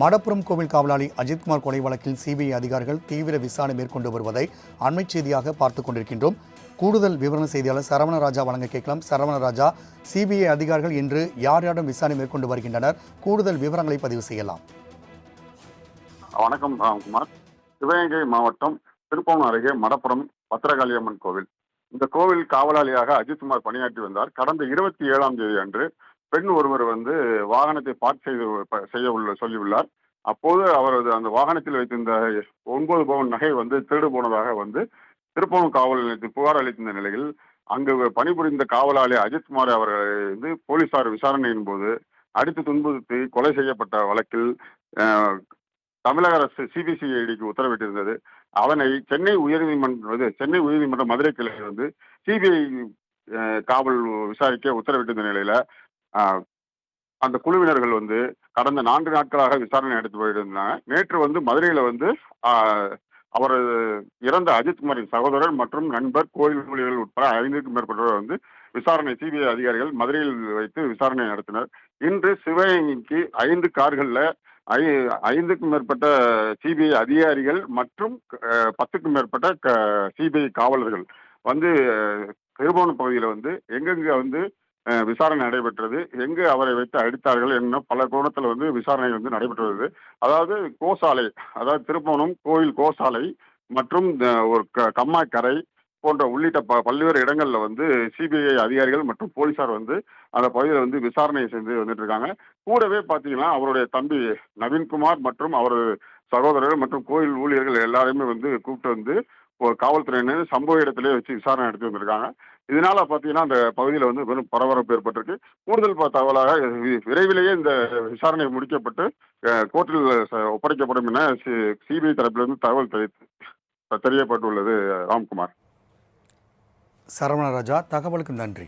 மடப்புறம் கோவில் காவலாளி அஜித்குமார் கொலை வழக்கில் சிபிஐ அதிகாரிகள் தீவிர விசாரணை மேற்கொண்டு வருவதை அண்மை செய்தியாக பார்த்துக் கொண்டிருக்கின்றோம். கூடுதல் விவரண செய்தியாளர் சரவணராஜா வழங்க கேட்கலாம். சரவணராஜா சிபிஐ அதிகாரிகள் இன்று யார் யாரிடம் விசாரணை மேற்கொண்டு வருகின்றனர்? கூடுதல் விவரங்களை பதிவு செய்யலாம். வணக்கம் ராம்குமார் சிவகங்கை மாவட்டம் திருப்பவனம் அருகே மடப்புறம் பத்திரகாளியம்மன் கோவில். இந்த கோவில் காவலாளியாக அஜித்குமார் பணியாற்றி வந்தார். கடந்த இருபத்தி ஏழாம் தேதி அன்று பெண் ஒருவர் வந்து வாகனத்தை பார்க் செய்து செய்ய உள்ள சொல்லியுள்ளார். அப்போது அவரது அந்த வாகனத்தில் வைத்திருந்த ஒன்பது பவுன் நகை வந்து திருடு போனதாக வந்து திருப்பவனம் காவல் நிலையத்தில் புகார் அளித்திருந்த நிலையில் அங்கு பணிபுரிந்த காவலாளி அஜித்குமார் அவர்களை வந்து போலீசார் விசாரணையின் போது அடித்து துன்புறுத்தி கொலை செய்யப்பட்ட வழக்கில் தமிழக அரசு சிபிசிஐடிக்கு உத்தரவிட்டிருந்தது. அதனை சென்னை உயர்நீதிமன்றம் இது சென்னை உயர்நீதிமன்ற மதுரை கிளை வந்து சிபிஐ காவல் விசாரிக்க உத்தரவிட்டிருந்த நிலையில அந்த குழுவினர்கள் வந்து கடந்த நான்கு நாட்களாக விசாரணை நடத்தி போயிருந்தாங்க. நேற்று வந்து மதுரையில் வந்து அவரது இறந்த அஜித்குமாரின் சகோதரர் மற்றும் நண்பர் கோயில் ஊழியர்கள் உட்பட ஐந்துக்கும் மேற்பட்டவர் வந்து விசாரணை சிபிஐ அதிகாரிகள் மதுரையில் வைத்து விசாரணை நடத்தினர். இன்று சிவகங்கைக்கு ஐந்து கார்களில் ஐ ஐந்துக்கும் மேற்பட்ட சிபிஐ அதிகாரிகள் மற்றும் பத்துக்கும் மேற்பட்ட க சிபிஐ காவலர்கள் வந்து அஹ், திருபுவனம் பகுதியில் வந்து எங்கெங்க வந்து விசாரணை நடைபெற்றது. எங்கு அவரை வைத்து அடித்தார்கள் என்ன பல கோணத்தில் வந்து விசாரணை வந்து நடைபெற்று வருது அதாவது கோசாலை அதாவது திருப்பவனம் கோயில் கோசாலை மற்றும் ஒரு க கம்மாக்கரை போன்ற உள்ளிட்ட ப பல்வேறு இடங்களில் வந்து சிபிஐ அதிகாரிகள் மற்றும் போலீசார் வந்து அந்த பகுதியில் வந்து விசாரணை செய்து வந்துட்டு இருக்காங்க கூடவே பார்த்தீங்கன்னா அவருடைய தம்பி நவீன்குமார் மற்றும் அவரது சகோதரர்கள் மற்றும் கோயில் ஊழியர்கள் எல்லாரையுமே வந்து கூப்பிட்டு வந்து ஒரு காவல்துறையினர் சம்பவ இடத்திலே வச்சு விசாரணை நடத்தி வந்திருக்காங்க. இதனால பார்த்தீங்கன்னா அந்த பகுதியில் வந்து வெறும் பரபரப்பு ஏற்பட்டிருக்கு. கூடுதல் ப- தகவலாக விரைவிலேயே இந்த விசாரணை முடிக்கப்பட்டு கோர்ட்டில் ச- ஒப்படைக்கப்படும் என சிபிஐ தரப்பிலிருந்து தகவல் தெரிவித்து தெரியப்பட்டுள்ளது ராம்குமார். சரவணராஜா தகவலுக்கு நன்றி.